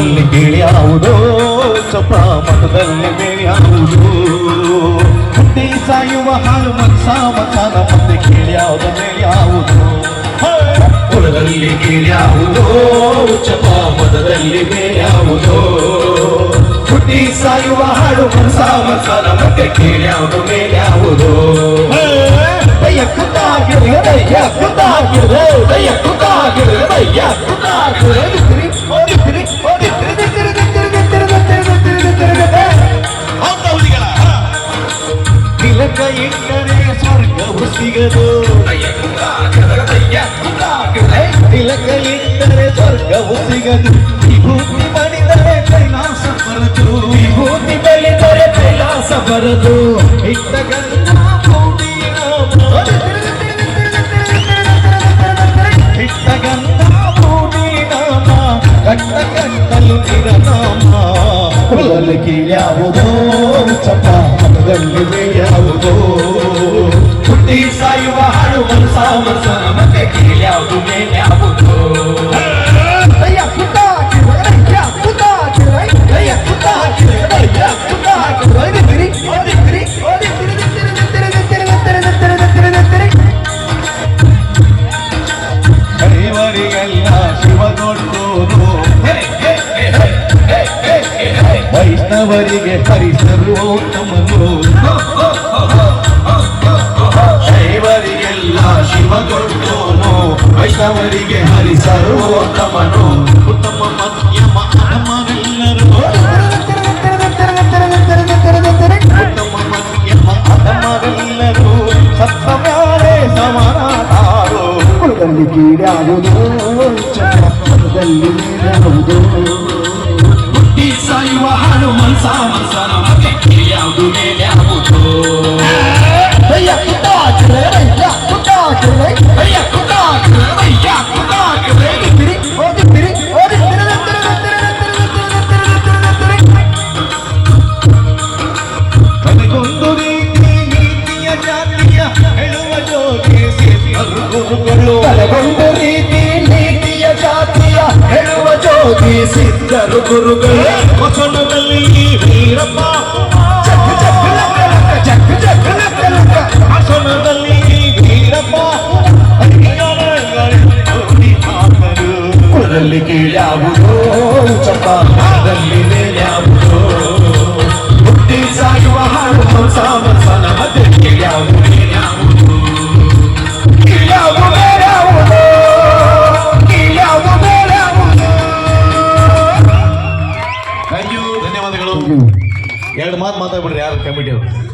ಮಠದಲ್ಲಿ ಬೆಳೆಯಾವುದೋ ಸ್ವಪ್ನ ಮಠದಲ್ಲಿ ಬೆಳೆಯಾವುದು ಹುಟ್ಟಿ ಸಾಯುವ ಹಾಲು ಮತ್ಸ ಮತಾನ ಮತ್ತೆ ಕೇಳ್ಯಾವುದ ಬೆಳೆಯಾವುದು ಕುಲದಲ್ಲಿ ಕೇಳ್ಯಾವುದೋ ಚಪ ಮಠದಲ್ಲಿ ಬೆಳೆಯಾವುದೋ ಹುಟ್ಟಿ ಸಾಯುವ ಹಾಡು ಮತ್ಸ ಮತಾನ ಮತ್ತೆ ಕೇಳ್ಯಾವುದು ಬೆಳೆಯಾವುದೋ ದಯ್ಯ ಕುತ್ತಾಗಿರ್ಲಿ ದಯ್ಯ ಕುತ್ತಾಗಿರ್ಲಿ ದಯ್ಯ ಕುತ್ತಾಗಿರ್ಲಿ ದಯ್ಯ ಬರದು ಇಟ್ಟ ಗಂಧ ಇಟ್ಟ ಗಂಧ ಭೂಮಿನಾಮ ಕಟ್ಟ ಯಾವುದೋ ಚಪಾಲದಲ್ಲಿ ಯಾವುದೋ ಹುಟ್ಟಿ ಸಾಯುವ ಹಾಡು ಮನಸ ಮನಸ ನಮಗೆ ಯಾವುದೇ ಯಾವುದೋ ಬಡವರಿಗೆ ಹರಿ ಸರ್ವೋತ್ತಮನು ಶೈವರಿಗೆಲ್ಲ ಶಿವ ದೊಡ್ಡೋನು ವೈಷ್ಣವರಿಗೆ ಹರಿ ನಮ್ಮನು ಉತ್ತಮ ಮಧ್ಯಮ ಅಧಮವೆಲ್ಲರೂ ಚಕ್ರದಲ್ಲಿ ನೀಡುವುದು Hello. మోది సిద్ధరు గురుగల. ఒకడు వెళ్ళి వీరప్ప. ಕೊರಲಿಗೆ ಯಾವುದೋ ಚಪ್ಪ ಧನ್ಯವಾದಗಳು. ಎರಡು ಮಾತು ಮಾತಾಡ್ಬಿಡ್ರಿ ಯಾರು ಕಮಿಟಿ ಅವರು.